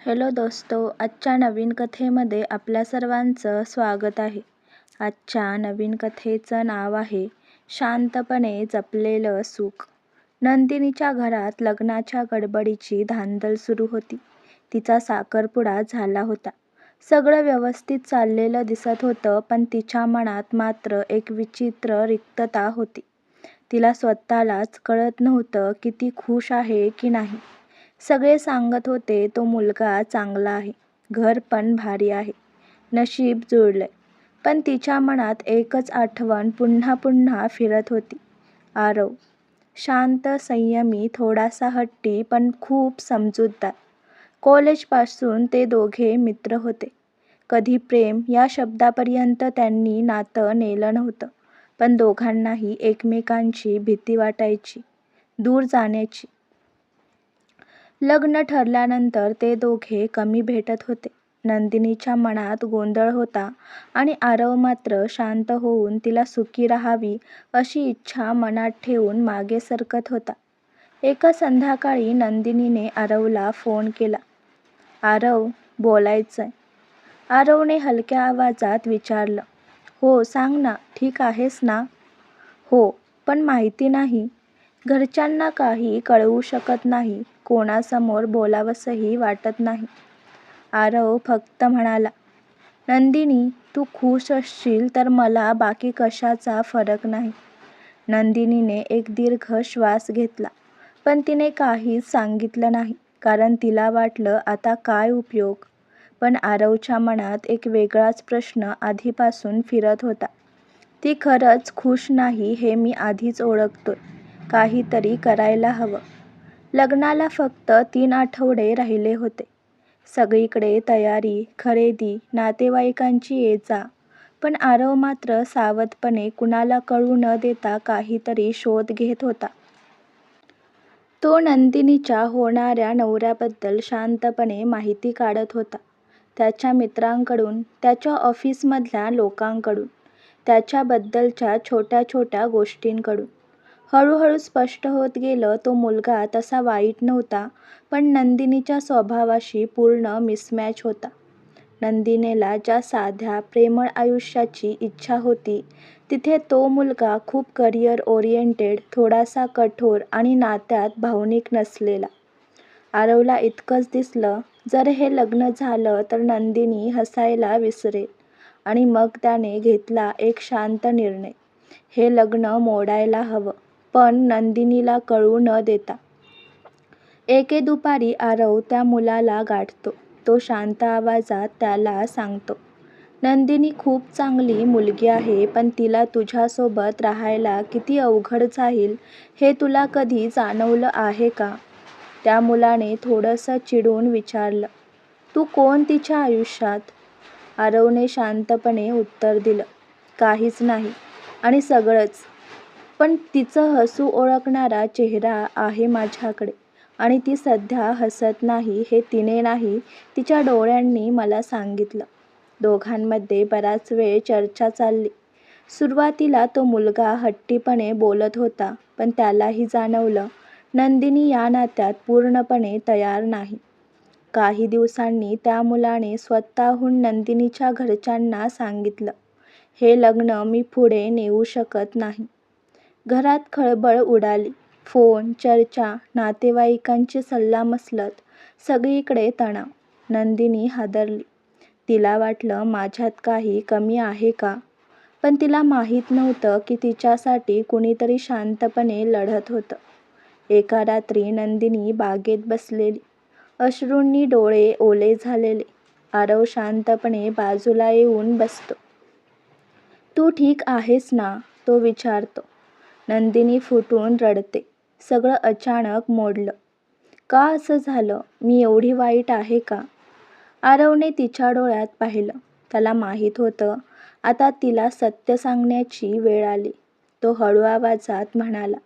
Hello दोस्तो आजच्या नवीन कथेमध्ये आपल्या सर्वांचं स्वागत आहे. आजच्या नवीन कथेचं नाव आहे शांतपणे जपलेलं सुख. नंदिनीच्या घरात लग्नाच्या गडबडीची धांदल सुरू होती. तिचा साखरपुडा झाला होता. सगळं व्यवस्थित चाललेलं दिसत होतं पण तिच्या मनात मात्र एक विचित्र रिक्तता होती. तिला स्वतःलाच कळत नव्हतं की ती खुश आहे की नाही. सगळे सांगत होते तो मुलगा चांगला आहे. घर पण भारी आहे. नशीब जुळलंय. पण तिच्या मनात एकच आठवण पुन्हा पुन्हा फिरत होती. आरव शांत संयमी थोडासा हट्टी पण खूप समजूतदार. कॉलेजपासून ते दोघे मित्र होते. कधी प्रेम या शब्दापर्यंत त्यांनी नातं नेलं नव्हतं. पण दोघांनाही एकमेकांची भीती वाटायची दूर जाण्याची. लग्न ठरल्यानंतर ते दोघे कमी भेटत होते. नंदिनीच्या मनात गोंधळ होता आणि आरव मात्र शांत होऊन तिला सुखी राहावी अशी इच्छा मनात ठेवून मागे सरकत होता. एका संध्याकाळी नंदिनीने आरवला फोन केला. आरव बोलायचंय. आरवने हलक्या आवाजात विचारलं. हो सांग ना ठीक आहेस ना? हो पण माहिती नाही. घरच्यांना काही कळवू शकत नाही. कोणासमोर बोलावंसही वाटत नाही. आरव फक्त म्हणाला नंदिनी तू खुश असशील तर मला बाकी कशाचा फरक नाही. नंदिनीने एक दीर्घ श्वास घेतला पण तिने काहीच सांगितलं नाही कारण तिला वाटलं आता काय उपयोग? पण आरवच्या मनात एक वेगळाच प्रश्न आधीपासून फिरत होता. ती खरंच खुश नाही हे मी आधीच ओळखतोय. काहीतरी करायला हवं. लग्नाला फक्त तीन आठवडे राहिले होते. सगळीकडे तयारी खरेदी नातेवाईकांची ये जा. पण आरव मात्र सावधपणे कुणाला कळू न देता काहीतरी शोध घेत होता. तो नंदिनीच्या होणाऱ्या नवऱ्याबद्दल शांतपणे माहिती काढत होता. त्याच्या मित्रांकडून त्याच्या ऑफिसमधल्या लोकांकडून त्याच्याबद्दलच्या छोट्या छोट्या गोष्टींकडून. हळूहळू स्पष्ट होत गेलं तो मुलगा तसा वाईट नव्हता पण नंदिनीच्या स्वभावाशी पूर्ण मिसमॅच होता. नंदिनीला ज्या साध्या प्रेमळ आयुष्याची इच्छा होती तिथे तो मुलगा खूप करिअर ओरिएंटेड थोडासा कठोर आणि नात्यात भावनिक नसलेला. आरवला इतकंच दिसलं जर हे लग्न झालं तर नंदिनी हसायला विसरेल आणि मग त्याने घेतला एक शांत निर्णय. हे लग्न मोडायला हवं. पण नंदिनीला कळू न देता. एके दुपारी आरव त्या मुलाला गाठतो. तो शांत आवाजात त्याला सांगतो नंदिनी खूप चांगली मुलगी आहे पण तिला तुझ्यासोबत राहायला किती अवघड जाईल हे तुला कधी जाणवलं आहे का? त्या मुलाने थोडंसं चिडून विचारलं तू कोण तिच्या आयुष्यात? आरवने शांतपणे उत्तर दिलं काहीच नाही आणि सगळंच. पण तिचं हसू ओळखणारा चेहरा आहे माझ्याकडे आणि ती सध्या हसत नाही हे तिने नाही तिच्या डोळ्यांनी मला सांगितलं. दोघांमध्ये बराच वेळ चर्चा चालली. सुरुवातीला तो मुलगा हट्टीपणे बोलत होता पण त्यालाही जाणवलं नंदिनी या नात्यात पूर्णपणे तयार नाही. काही दिवसांनी त्या मुलाने स्वतःहून नंदिनीच्या घरच्यांना सांगितलं हे लग्न मी पुढे नेऊ शकत नाही. घरात खळबळ उडाली. फोन चर्चा नातेवाईकांची सल्लामसलत सगळीकडे तणाव. नंदिनी हादरली. तिला वाटलं माझ्यात काही कमी आहे का? पण तिला माहीत नव्हतं की तिच्यासाठी कुणीतरी शांतपणे लढत होतं. एका रात्री नंदिनी बागेत बसलेली. अश्रूंनी डोळे ओले झालेले. आरव शांतपणे बाजूला येऊन बसतो. तू ठीक आहेस ना? तो विचारतो. नंदिनी फुटून रडते. सगळं अचानक मोडलं. का असं झालं? मी एवढी वाईट आहे का? आरवने तिच्या डोळ्यात पाहिलं. त्याला माहीत होतं. आता तिला सत्य सांगण्याची वेळ आली. तो हळू आवाजात म्हणाला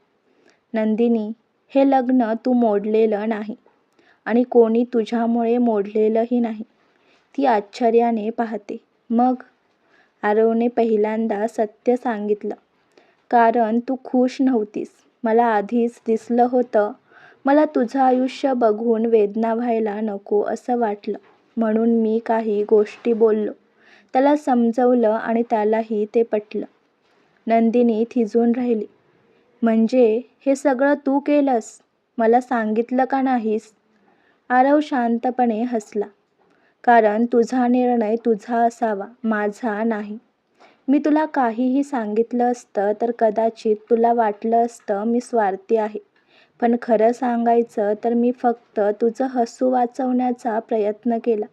नंदिनी हे लग्न तू मोडलेलं नाही आणि कोणी तुझ्यामुळे मोडलेलंही नाही. ती आश्चर्याने पाहते. मग? आरवने पहिल्यांदा सत्य सांगितलं. कारण तू खुश नव्हतीस. मला आधीच दिसलं होतं. मला तुझं आयुष्य बघून वेदना व्हायला नको असं वाटलं. म्हणून मी काही गोष्टी बोललो. त्याला समजवलं आणि त्यालाही ते पटलं. नंदिनी थिजून राहिली. म्हणजे हे सगळं तू केलंस? मला सांगितलं का नाहीस? आरव शांतपणे हसला. कारण तुझा निर्णय तुझा असावा माझा नाही. मी तुला काहीही सांगितलं असतं तर कदाचित तुला वाटलं असतं मी स्वार्थी आहे. पण खरं सांगायचं तर मी फक्त तुझं हसू वाचवण्याचा प्रयत्न केला.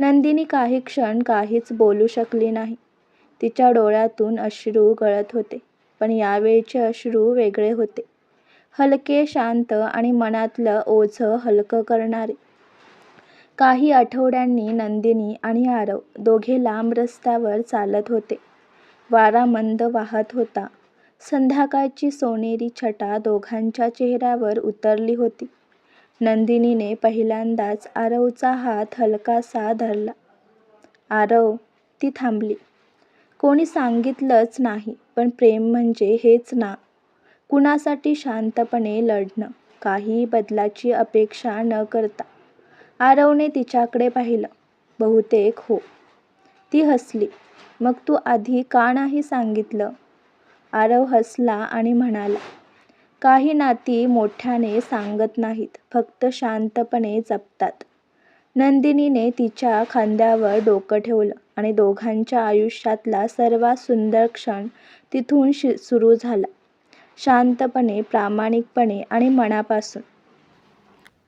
नंदिनी काही क्षण काहीच बोलू शकली नाही. तिच्या डोळ्यातून अश्रू गळत होते पण यावेळचे अश्रू वेगळे होते. हलके शांत आणि मनातलं ओझं हलकं करणारे. काही आठवड्यांनी नंदिनी आणि आरव दोघे लांब रस्त्यावर चालत होते. वारा मंद वाहत होता. संध्याकाळची सोनेरी छटा दोघांच्या चेहऱ्यावर उतरली होती. नंदिनीने पहिल्यांदाच आरवचा हात हलकासा धरला. आरव ती थांबली. कोणी सांगितलंच नाही पण प्रेम म्हणजे हेच ना. कुणासाठी शांतपणे लढणं काही बदलाची अपेक्षा न करता. आरवने तिच्याकडे पाहिलं. बहुतेक हो. ती हसली. मग तू आधी का नाही सांगितलं? आरव हसला आणि म्हणाला काही नाती मोठ्याने सांगत नाहीत. फक्त शांतपणे जपतात. नंदिनीने तिच्या खांद्यावर डोकं ठेवलं आणि दोघांच्या आयुष्यातला सर्वात सुंदर क्षण तिथून शि सुरू झाला. शांतपणे प्रामाणिकपणे आणि मनापासून.